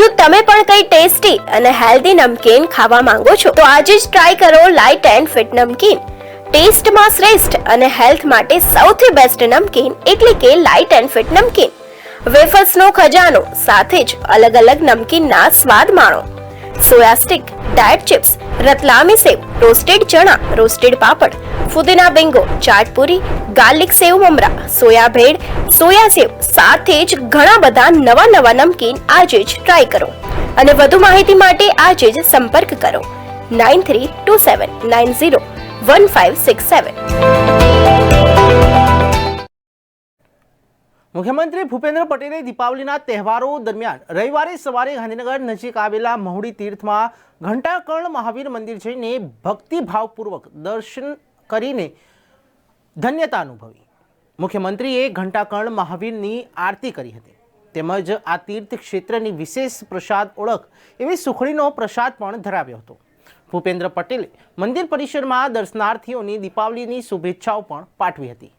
શું તમે પણ કઈ ટેસ્ટી અને હેલ્ધી નમકીન ખાવા માંગો છો, તો આજે જ ટ્રાય કરો લાઇટ એન્ડ ફિટ નમકીન. ટેસ્ટમાં શ્રેષ્ઠ અને હેલ્થ માટે સૌથી બેસ્ટ નમકીન એટલે કે લાઇટ એન્ડ ફિટ નમકીન. વેફર્સનો ખજાનો, સાથે જ અલગ અલગ નમકીનના સ્વાદ માણો. Soya stick diet chips, Ratlami sev, roasted chana, roasted papad, ફુદીના બેંગો ચાટપુરી ગાર્લિક સેવ મમરા, સોયા ભેળ, સોયા સેવ સાથે જ ઘણા બધા નવા નવા નમકીન આજે જ ટ્રાય કરો. અને વધુ માહિતી માટે આજે જ સંપર્ક કરો. Nine three two seven nine zero one five six seven. મુખ્યમંત્રી ભૂપેન્દ્ર પટેલે દીપાવલીના તહેવારો દરમિયાન રવિવારે સવારે ગાંધીનગર નજીક આવેલા મહુડી તીર્થમાં ઘંટાકર્ણ મહાવીર મંદિર જઈને ભક્તિભાવપૂર્વક દર્શન કરીને ધન્યતા અનુભવી. મુખ્યમંત્રીએ ઘંટાકર્ણ મહાવીરની આરતી કરી હતી. તેમજ આ તીર્થ ક્ષેત્રની વિશેષ પ્રસાદ ઓળખ એવી સુખડીનો પ્રસાદ પણ ધરાવ્યો હતો. ભૂપેન્દ્ર પટેલે મંદિર પરિસરમાં દર્શનાર્થીઓની દીપાવલીની શુભેચ્છાઓ પણ પાઠવી હતી.